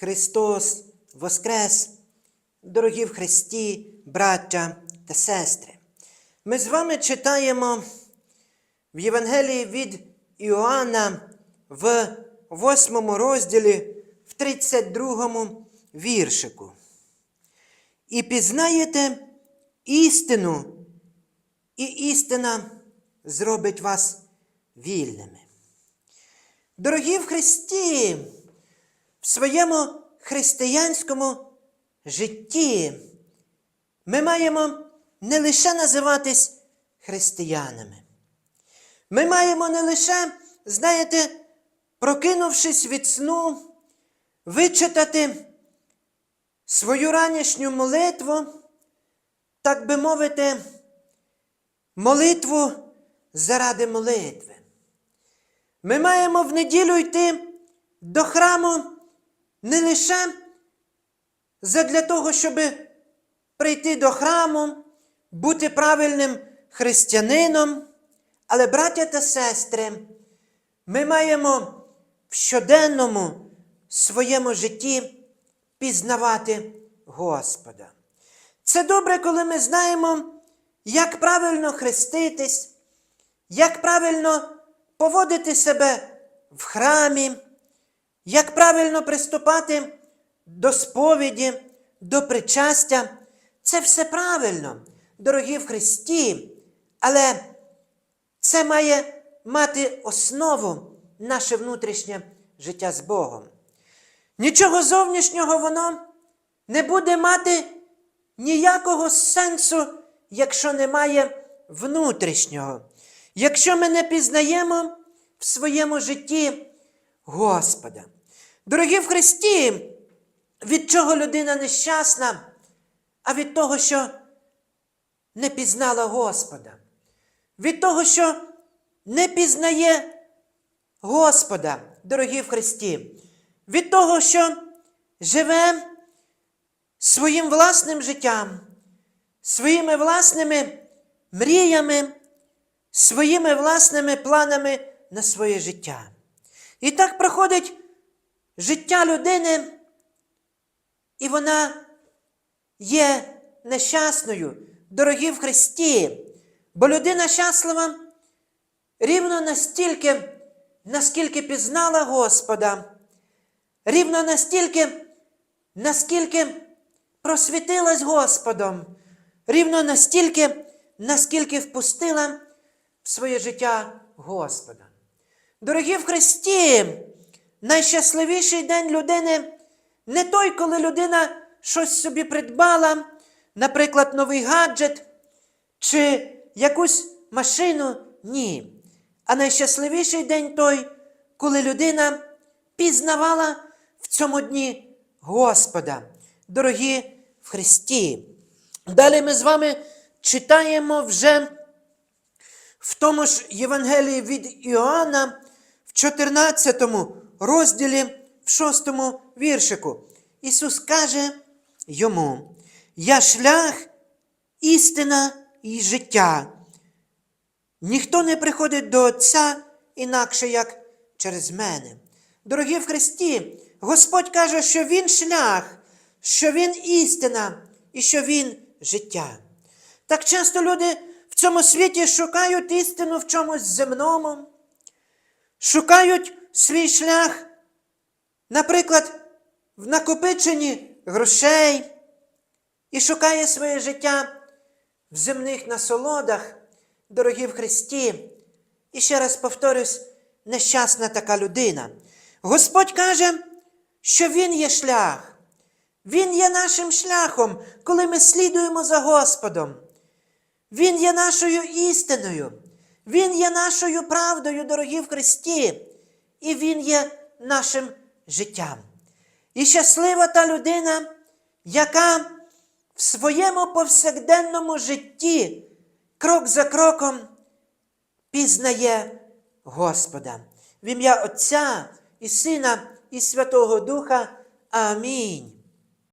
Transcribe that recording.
Христос Воскрес! Дорогі в Христі, браття та сестри! Ми з вами читаємо в Євангелії від Іоанна в 8 розділі, в 32 віршику. І пізнаєте істину, і істина зробить вас вільними. Дорогі в Христі, в своєму християнському житті ми маємо не лише називатись християнами. Ми маємо не лише, знаєте, прокинувшись від сну, вичитати свою ранішню молитву, так би мовити, молитву заради молитви. Ми маємо в неділю йти до храму не лише задля того, щоб прийти до храму, бути правильним християнином, але, браття та сестри, ми маємо в щоденному своєму житті пізнавати Господа. Це добре, коли ми знаємо, як правильно хреститись, як правильно поводити себе в храмі, як правильно приступати до сповіді, до причастя. Це все правильно, дорогі в Христі, але це має мати основу наше внутрішнє життя з Богом. Нічого зовнішнього воно не буде мати ніякого сенсу, якщо немає внутрішнього. Якщо ми не пізнаємо в своєму житті Господа. Дорогі в Христі, від чого людина нещасна, а від того, що не пізнала Господа. Від того, що не пізнає Господа, дорогі в Христі. Від того, що живе своїм власним життям, своїми власними мріями, своїми власними планами на своє життя. І так проходить життя людини, і вона є нещасною, дорогі в Христі, бо людина щаслива рівно настільки, наскільки пізнала Господа, рівно настільки, наскільки просвітилась Господом, рівно настільки, наскільки впустила в своє життя Господа. Дорогі в Христі, найщасливіший день людини не той, коли людина щось собі придбала, наприклад, новий гаджет чи якусь машину. Ні. А найщасливіший день той, коли людина пізнавала в цьому дні Господа, дорогі в Христі. Далі ми з вами читаємо вже в тому ж Євангелії від Іоанна в 14 розділі, в 6 віршику. Ісус каже йому: Я шлях, істина і життя. Ніхто не приходить до Отця інакше, як через мене. Дорогі в Христі, Господь каже, що Він шлях, що Він істина і що Він життя. Так часто люди в цьому світі шукають істину в чомусь земному, шукають свій шлях, наприклад, в накопиченні грошей і шукає своє життя в земних насолодах, дорогі в Христі. І ще раз повторюсь, нещасна така людина. Господь каже, що Він є шлях. Він є нашим шляхом, коли ми слідуємо за Господом. Він є нашою істиною, Він є нашою правдою, дорогі в Христі, і Він є нашим життям. І щаслива та людина, яка в своєму повсякденному житті, крок за кроком, пізнає Господа. В ім'я Отця і Сина, і Святого Духа. Амінь.